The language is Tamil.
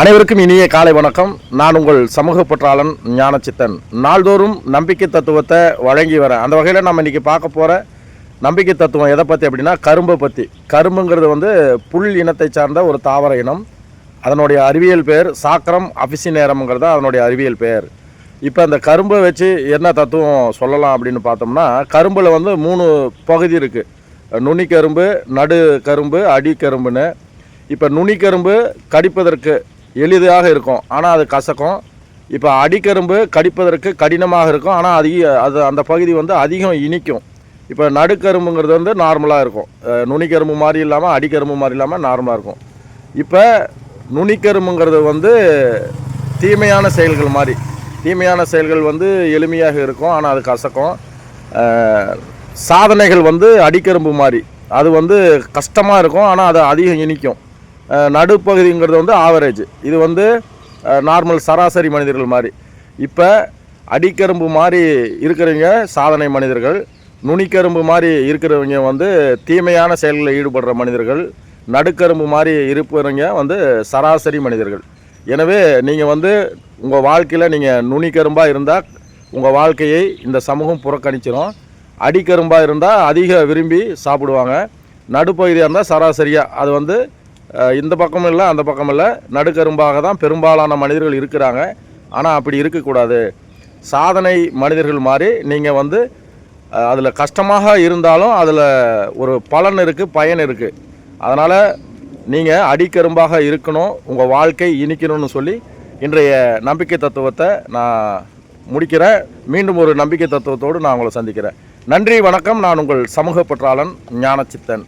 அனைவருக்கும் இனிய காலை வணக்கம். நான் உங்கள் சமூக பற்றாளன் ஞானச்சித்தன். நாள்தோறும் நம்பிக்கை தத்துவத்தை வழங்கி வரேன் அந்த வகையில் நம்ம இன்றைக்கி பார்க்க போகிற நம்பிக்கை தத்துவம் எதை பற்றி அப்படின்னா கரும்பை பற்றி கரும்புங்கிறது வந்து புல் இனத்தை சார்ந்த ஒரு தாவர இனம். அதனுடைய அறிவியல் பெயர் சாக்கரம் அபிசினேரம்ங்கிறது தான் அதனுடைய அறிவியல் பெயர். இப்போ அந்த கரும்பை வச்சு என்ன தத்துவம் சொல்லலாம் அப்படின்னு பார்த்தோம்னா கரும்பில் வந்து மூணு பகுதி இருக்குது நுனி கரும்பு நடு கரும்பு அடி கரும்புன்னு இப்போ நுனி கரும்பு கடிப்பதற்கு எளிதாக இருக்கும். ஆனால் அது கசக்கும். இப்போ அடிக்கரும்பு கடிப்பதற்கு கடினமாக இருக்கும். ஆனால் அதிக அது அந்த பகுதி வந்து அதிகம் இனிக்கும். இப்போ நடுக்கரும்புங்கிறது வந்து நார்மலாக இருக்கும். நுனிக்கரும்பு மாதிரி இல்லாமல் அடிக்கரும்பு மாதிரி இல்லாமல் நார்மலாக இருக்கும். இப்போ நுனிக்கரும்புங்கிறது வந்து தீமையான செயல்கள் மாதிரி. தீமையான செயல்கள் வந்து எளிமையாக இருக்கும். ஆனால் அது கசக்கும். சாதனைகள் வந்து அடிக்கரும்பு மாதிரி. அது வந்து கஷ்டமாக இருக்கும். ஆனால் அது அதிகம் இனிக்கும். நடுப்பகுதிங்கிறது வந்து ஆவரேஜ் இது வந்து நார்மல் சராசரி மனிதர்கள் மாதிரி. இப்போ அடிக்கரும்பு மாதிரி இருக்கிறவங்க சாதனை மனிதர்கள். நுனிக்கரும்பு மாதிரி இருக்கிறவங்க வந்து தீமையான செயல்களில் ஈடுபடுற மனிதர்கள். நடுக்கரும்பு மாதிரி இருப்பவங்க வந்து சராசரி மனிதர்கள். எனவே நீங்கள் வந்து உங்கள் வாழ்க்கையில் நீங்கள் நுனிக்கரும்பாக இருந்தால் உங்கள் வாழ்க்கையை இந்த சமூகம் புறக்கணிச்சிடும் அடிக்கரும்பாக இருந்தால் அதிக விரும்பி சாப்பிடுவாங்க. நடுப்பகுதியாக இருந்தால் சராசரியாக அது வந்து இந்த பக்கமும் இல்லை அந்த பக்கமும் இல்லை. நடுக்கரும்பாக தான் பெரும்பாலான மனிதர்கள் இருக்கிறாங்க. ஆனால் அப்படி இருக்கக்கூடாது. சாதனை மனிதர்கள் மாதிரி நீங்கள் வந்து அதில் கஷ்டமாக இருந்தாலும் அதில் ஒரு பலன் இருக்குது பயன் இருக்குது அதனால் நீங்கள் அடிக்கரும்பாக இருக்கணும் உங்கள் வாழ்க்கை இனிக்கணும்னு சொல்லி இன்றைய நம்பிக்கை தத்துவத்தை நான் முடிக்கிறேன். மீண்டும் ஒரு நம்பிக்கை தத்துவத்தோடு நான் உங்களை சந்திக்கிறேன். நன்றி வணக்கம். நான் உங்கள் சமூக பற்றாளன் ஞானச்சித்தன்.